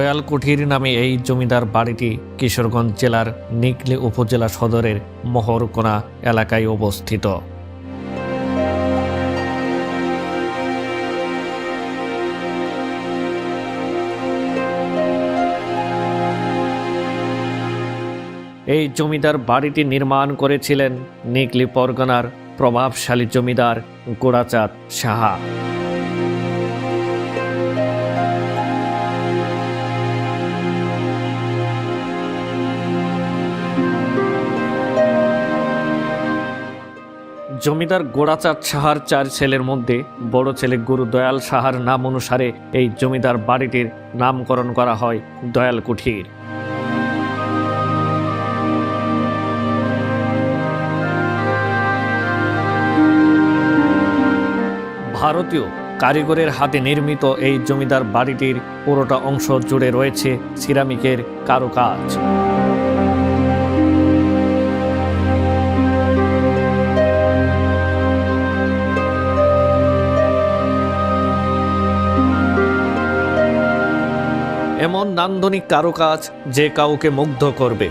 দয়াল কুঠির নামে এই জমিদার বাড়িটি কিশোরগঞ্জ জেলার নিকলি উপজেলা সদরের মহরকোনা এলাকায় অবস্থিত। এই জমিদার বাড়িটি নির্মাণ করেছিলেন নিকলি পরগনার প্রভাবশালী জমিদার গোড়াচাঁদ সাহা। জমিদার গোড়াচাঁদ সাহার চার ছেলের মধ্যে বড় ছেলে গুরু দয়াল সাহার নাম অনুসারে এই জমিদার বাড়িটির নামকরণ করা হয় দয়াল কুঠির। ভারতীয় কারিগরের হাতে নির্মিত এই জমিদার বাড়িটির পুরোটা অংশ জুড়ে রয়েছে সিরামিকের কারুকাজ। নান্দনিক কারুকাজ যে কাউকে মুগ্ধ করবে।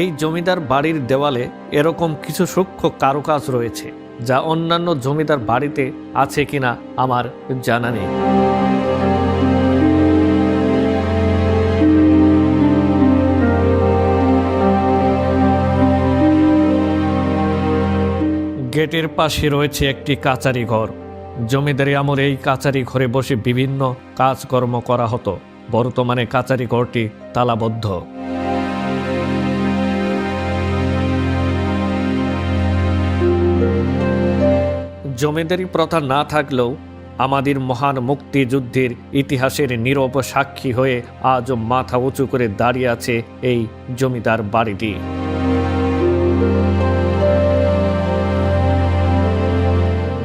এই জমিদার বাড়ির দেওয়ালে এরকম কিছু সূক্ষ্ম কারুকাজ রয়েছে, যা অন্যান্য জমিদার বাড়িতে আছে কিনা আমার জানা নেই। গেটের পাশে রয়েছে একটি কাচারি ঘর। জমিদারি আমলে এই কাচারি ঘরে বসে বিভিন্ন কাজকর্ম করা হতো। বর্তমানে কাচারি ঘরটি তালাবদ্ধ। জমিদারি প্রথা না থাকলেও আমাদের মহান মুক্তিযুদ্ধের ইতিহাসের নীরব সাক্ষী হয়ে আজও মাথা উঁচু করে দাঁড়িয়ে আছে এই জমিদার বাড়িটি।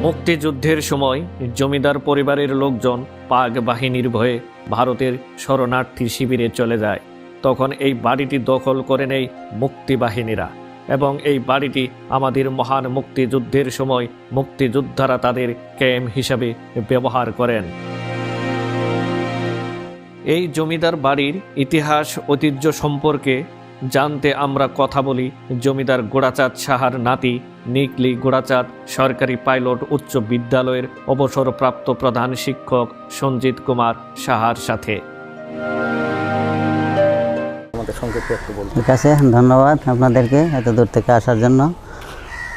মুক্তিযুদ্ধের সময় জমিদার পরিবারের লোকজন পাক বাহিনীর ভয়ে ভারতের শরণার্থী শিবিরে চলে যায়। তখন এই বাড়িটি দখল করে নেয় মুক্তিবাহিনীরা এবং এই বাড়িটি আমাদের মহান মুক্তিযুদ্ধের সময় মুক্তিযোদ্ধারা তাদের ক্যাম্প হিসাবে ব্যবহার করেন। এই জমিদার বাড়ির ইতিহাস, ঐতিহ্য সম্পর্কে জানতে আমরা কথা বলি জমিদার গোড়াচাঁদ সাহার নাতি নিকলি গোড়াচাঁদ সরকারি পাইলট উচ্চ বিদ্যালয়ের অবসরপ্রাপ্ত প্রধান শিক্ষক সঞ্জিত কুমার সাহার সাথে। আমাদের সংক্ষেপে একটু বলুন ঠিক আছে ধন্যবাদ আপনাদেরকে এত দূর থেকে আসার জন্য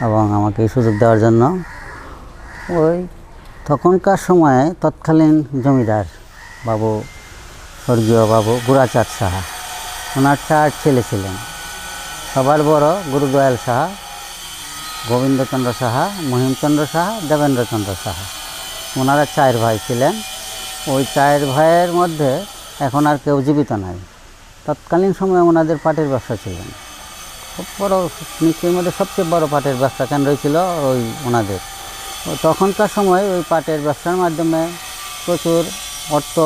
এবং আমাকে এই সুযোগ দেওয়ার জন্য। ওই তখনকার সময়ে তৎকালীন জমিদার বাবু স্বর্গীয় বাবু গুড়াচাঁদ সাহা। ওনার চার ছেলে ছিলেন। সবার বড় গুরুদয়াল সাহা, গোবিন্দচন্দ্র সাহা, মহিমচন্দ্র সাহা, দেবেন্দ্রচন্দ্র সাহা। ওনারা চার ভাই ছিলেন। ওই চার ভাইয়ের মধ্যে এখন আর কেউ জীবিত নাই। তৎকালীন সময়ে ওনাদের পাটের ব্যবসা ছিলেন খুব বড়, নিশ্চয়ই মধ্যে সবচেয়ে বড় পাটের ব্যবসা কেন্দ্র ছিল ওই ওনাদের। তখনকার সময় ওই পাটের ব্যবসার মাধ্যমে প্রচুর অর্থ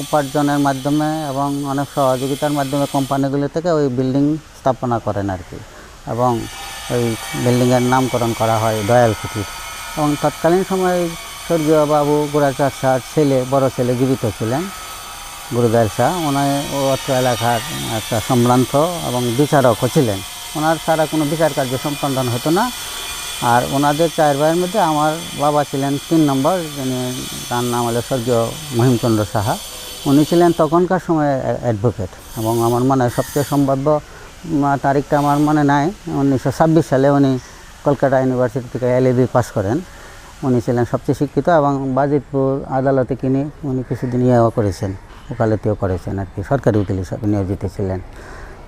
উপার্জনের মাধ্যমে এবং অনেক সহযোগিতার মাধ্যমে কোম্পানিগুলি থেকে ওই বিল্ডিং স্থাপনা করেন আর কি। এবং ওই বিল্ডিংয়ের নামকরণ করা হয় দয়াল কুটির। এবং তৎকালীন সময়ে স্বর্গীয় বাবু গোড়াচার শাহর ছেলে, বড় ছেলে জীবিত ছিলেন গুরুদয়াল শাহ। ওনার অত্র এলাকার একটা সম্ভ্রান্ত এবং বিচারকও ছিলেন। ওনার ছাড়া কোনো বিচার কার্য সম্পাদন হতো না। আর ওনাদের চার ভাইয়ের মধ্যে আমার বাবা ছিলেন তিন নম্বর, যিনি তার নাম হলো স্বর্গীয় মহিমচন্দ্র সাহা। উনি ছিলেন তখনকার সময়ে অ্যাডভোকেট এবং আমার মনে সবচেয়ে সম্ভাব্য তারিখটা আমার মনে নাই। উনিশশো ছাব্বিশ সালে উনি কলকাতা ইউনিভার্সিটি থেকে এলএবি পাস করেন। উনি ছিলেন সবচেয়ে শিক্ষিত এবং বাজিতপুর আদালতে কিনে উনি কিছুদিন ইয়েও করেছেন, ওকালতিও করেছেন আর কি, সরকারি উকিল হিসাবে নিয়োজিত ছিলেন।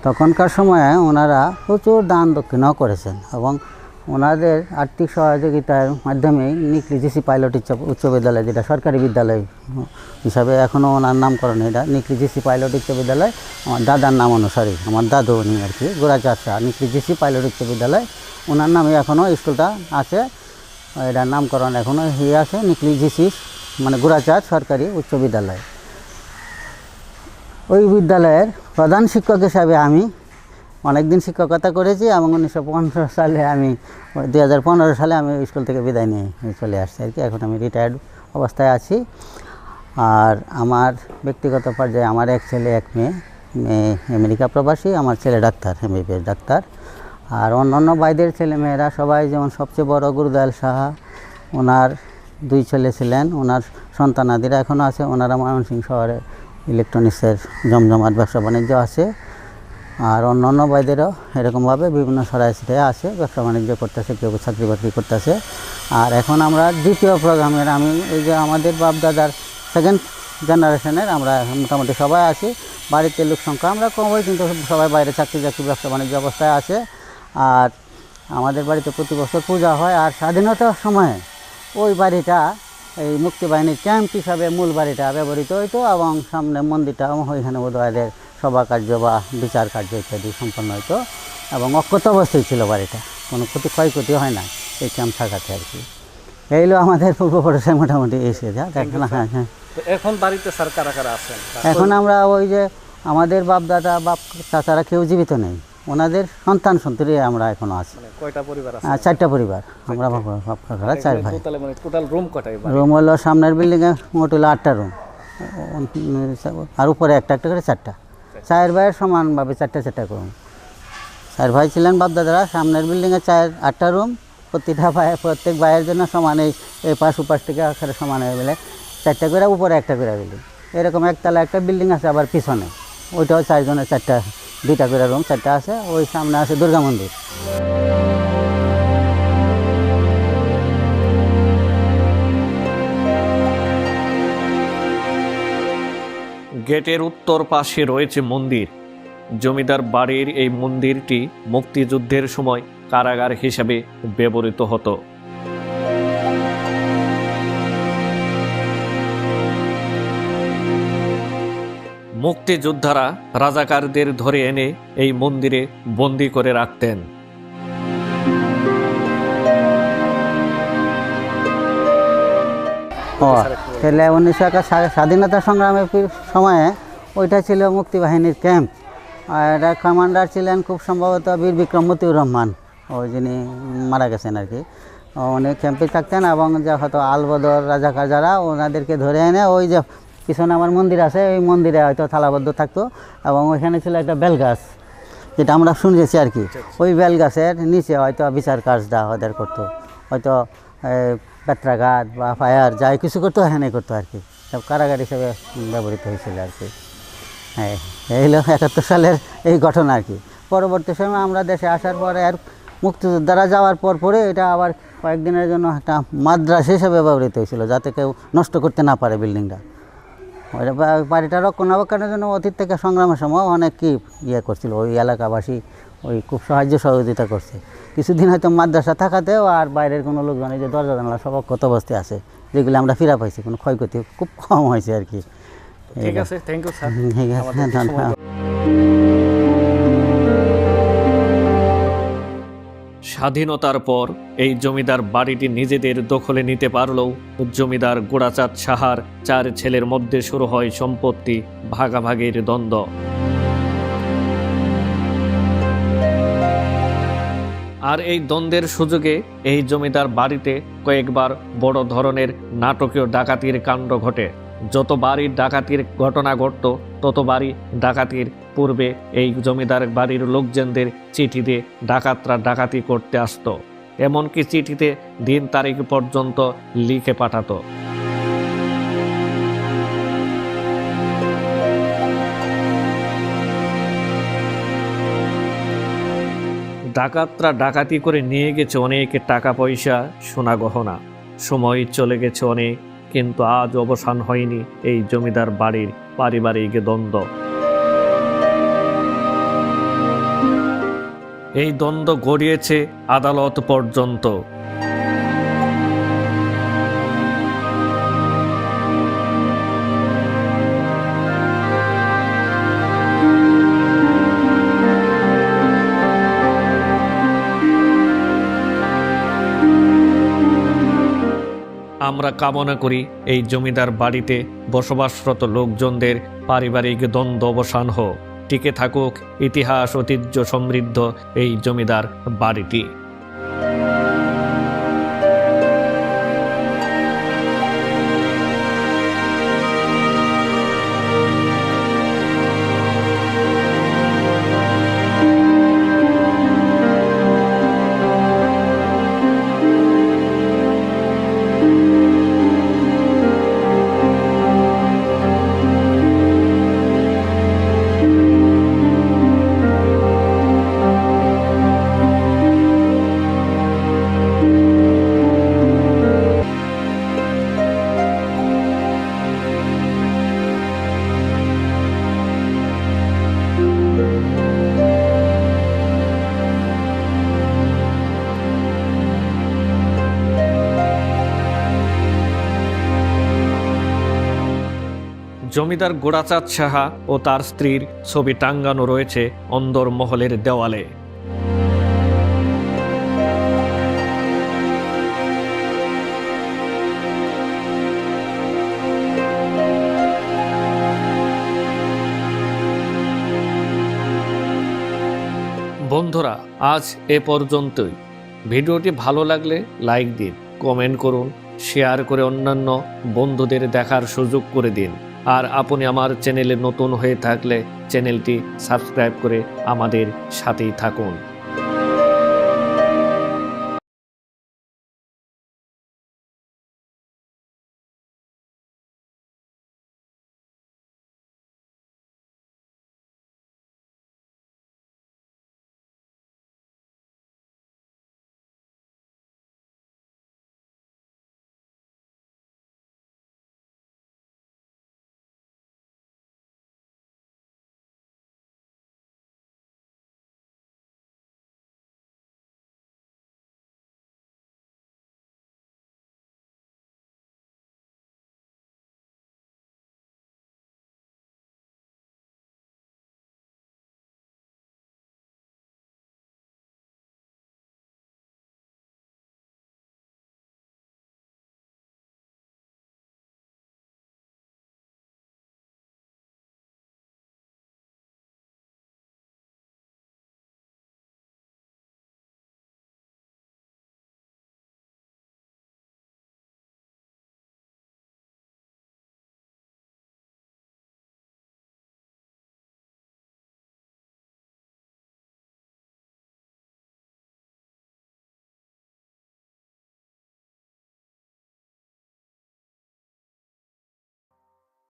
তখনকার সময়ে ওনারা প্রচুর দান দক্ষিণাও করেছেন এবং ওনাদের আর্থিক সহযোগিতার মাধ্যমে নিকলি পাইলট উচ্চ- বিদ্যালয়, যেটা সরকারি বিদ্যালয় হিসাবে এখনও ওনার নামকরণ এটা। নিকলি পাইলট উচ্চ বিদ্যালয়, আমার দাদার নাম অনুসারে, আমার দাদু উনি আর কি গোড়াচার শাহ নিকলি পাইলট উচ্চ বিদ্যালয়, ওনার নামে এখনও স্কুলটা আছে এটার নামকরণ এখনও হয়ে আছে। নিকলি জিসি মানে গোড়াচাঁদ সরকারি উচ্চ বিদ্যালয়। ওই বিদ্যালয়ের প্রধান শিক্ষক হিসাবে আমি অনেক দিন শিক্ষকতা করেছি, এবং উনিশশো পনেরো সালে আমি, দুই হাজার পনেরো সালে আমি স্কুল থেকে বিদায় নিয়ে চলে আসছি আর কি। এখন আমি রিটায়ার্ড অবস্থায় আছি। আর আমার ব্যক্তিগত পর্যায়ে আমার এক ছেলে, এক মেয়ে মেয়ে আমেরিকা প্রবাসী, আমার ছেলে ডাক্তার, এমবিবিএস ডাক্তার। আর অন্যান্য বাইদের ছেলে মেয়েরা সবাই যেমন সবচেয়ে বড় গুরুদয়াল সাহা, ওনার দুই ছেলে ছিলেন, ওনার সন্তানাদিরা এখনও আছে, ওনারা ময়মনসিংহ শহরে ইলেকট্রনিক্সের জমজমাট ব্যবসা বাণিজ্য আছে। আর অন্য অন্য বাইদেরও এরকমভাবে বিভিন্ন সরাই আছে, ব্যবসা বাণিজ্য করতেছে, কেউ চাকরি বাকরি করতেছে। আর এখন আমরা দ্বিতীয় প্রোগ্রামের, আমি এই যে আমাদের বাপদাদার সেকেন্ড জেনারেশনের আমরা মোটামুটি সবাই আছি, বাড়িতে লোক সংখ্যা আমরা কমই, কিন্তু সবাই বাইরে চাকরি চাকরি ব্যবসা বাণিজ্য অবস্থায় আছে। আর আমাদের বাড়িতে প্রতি বছর পূজা হয়, আর স্বাধীনতার সময়ে ওই বাড়িটা, এই মুক্তিবাহিনীর ক্যাম্প হিসাবে মূল বাড়িটা ব্যবহৃত হইতো, এবং সামনে মন্দিরটা, ওইখানে বোধহয়দের সভা কার্য বা বিচার কার্য ইত্যাদি সম্পন্ন হইতো এবং অক্ষত অবস্থায় ছিল বাড়িটা। কোনো ক্ষতি ক্ষয়ক্ষতি হয় না এই ক্যাম্প থাকাতে আর কি। এইগুলো আমাদের পূর্বপুরুষের মোটামুটি এসে যা দেখেন হ্যাঁ হ্যাঁ। এখন বাড়িতে স্যার কারা কারা আছেন? এখন আমরা ওই যে আমাদের বাপ দাদা বাপ চাচারা কেউ জীবিত নেই ওনাদের সন্তান সন্ততি আমরা এখনও আছি। মানে কয়টা পরিবার আছে? চারটা পরিবার আমরা বাপ কাকারা চার ভাই। টোটাল মানে রুম কটাই রুম হলো সামনের বিল্ডিংয়ে মোট হলো আটটা রুম আর উপরে একটা একটা করে চারটা। চার ভাইয়ের সমানভাবে চারটা চারটা রুম চার ভাই ছিলেন বাপদাদারা, সামনের বিল্ডিংয়ে চায়ের আটটা রুম প্রতিটা ভাই, প্রত্যেক ভাইয়ের জন্য সমান এই এই পাশ উপাশ থেকে আকারে সমান হয়ে গেলে চারটা করে, উপরে একটা করে বিল্ডিং এরকম একতলা একটা বিল্ডিং আছে আবার পিছনে। ওইটাও চারজনের চারটা, দুইটা করে রুম চারটা আছে, ওই সামনে আছে দুর্গা মন্দির। গেটের উত্তর পাশে রয়েছে মন্দির। জমিদার বাড়ির এই মন্দিরটি মুক্তিযুদ্ধের সময় কারাগার হিসেবে ব্যবহৃত হতো। মুক্তিযোদ্ধারা রাজাকারদের ধরে এনে এই মন্দিরে বন্দি করে রাখতেন। ও তাহলে উনিশশো একা স্বাধীনতা সংগ্রামের সময়ে ওইটা ছিল মুক্তিবাহিনীর ক্যাম্প আর এটা কমান্ডার ছিলেন খুব সম্ভবত বীর বিক্রম মতিউর রহমান ওই যিনি মারা গেছেন আর কি। উনি ক্যাম্পে থাকতেন এবং যে হয়তো আলবদর রাজাকার যারা ওনাদেরকে ধরে এনে ওই যে পিছনে আমার মন্দির আছে ওই মন্দিরে হয়তো থালাবদ্ধ থাকতো এবং ওইখানে ছিল একটা বেলগাছ যেটা আমরা শুনেছি আর কি। ওই বেল গাছের নিচে হয়তো বিচার কাজটা ওদের করতো। হয়তো এই, পেত্রাঘাত বা ফায়ার যাই কিছু করতো এখানে করতো আর কি। সব কারাগার হিসেবে ব্যবহৃত হয়েছিল আর কি। হ্যাঁ এই হলো একাত্তর সালের এই ঘটনা আর কি। পরবর্তী সময় আমরা দেশে আসার পরে আর মুক্তিযোদ্ধারা যাওয়ার পর পরে এটা আবার কয়েকদিনের জন্য একটা মাদ্রাস হিসেবে ব্যবহৃত হয়েছিল যাতে কেউ নষ্ট করতে না পারে বিল্ডিংটা। ওইটা বা- বাড়িটা রক্ষণাবেক্ষণের জন্য অতীত থেকে সংগ্রামের সময় অনেক কি ইয়ে করছিল। ওই এলাকাবাসী ওই খুব সাহায্য সহযোগিতা করছে। কিছুদিন হয়তো মাদ্রাসা থাকাতেও আর বাইরের কোনো লোকজন এই যে দরজা জানালা সব অক্ষত অবস্থায় আছে যেগুলো আমরা ফিরা পাইছি কোনো ক্ষয়ক্ষতি খুব কম হয়েছে আর কি। ঠিক আছে থ্যাংক ইউ স্যার ঠিক আছে ধন্যবাদ। স্বাধীনতার পর এই জমিদার বাড়িটি নিজেদের দখলে নিতে পারলেও জমিদার গোড়াচাঁদ সাহার চার ছেলের মধ্যে শুরু হয় সম্পত্তি ভাগাভাগির দ্বন্দ্ব। আর এই দ্বন্দ্বের সুযোগে এই জমিদার বাড়িতে কয়েকবার বড় ধরনের নাটকীয় ডাকাতির কাণ্ড ঘটে। যত বাড়ির ডাকাতির ঘটনা ঘটত, ততবারই ডাকাতির পূর্বে এই জমিদার বাড়ির লোকজনদের চিঠিতে ডাকাতরা ডাকাতি করতে আসতো, এমনকি চিঠিতে দিন তারিখ পর্যন্ত লিখে পাঠাতো। ডাকাতরা ডাকাতি করে নিয়ে গেছে অনেক টাকা পয়সা সোনা গহনা। সময় চলে গেছে অনেক, কিন্তু আজ অবসান হয়নি এই জমিদার বাড়ির পারিবারিক দ্বন্দ্ব। এই দ্বন্দ্ব গড়িয়েছে আদালত পর্যন্ত। আমরা কামনা করি এই জমিদার বাড়িতে বসবাসরত লোকজনদের পারিবারিক দ্বন্দ্ব অবসান হোক। টিকে থাকুক ইতিহাস ঐতিহ্য সমৃদ্ধ এই জমিদার বাড়িটি। জমিদার গোড়াচাঁদ সাহা ও তার স্ত্রীর ছবি টাঙ্গানো রয়েছে অন্দর মহলের দেওয়ালে। বন্ধুরা, আজ এ পর্যন্তই। ভিডিওটি ভালো লাগলে লাইক দিন, কমেন্ট করুন, শেয়ার করে অন্যান্য বন্ধুদের দেখার সুযোগ করে দিন। আর আপনি আমার চ্যানেলে নতুন হয়ে থাকলে চ্যানেলটি সাবস্ক্রাইব করে আমাদের সাথেই থাকুন।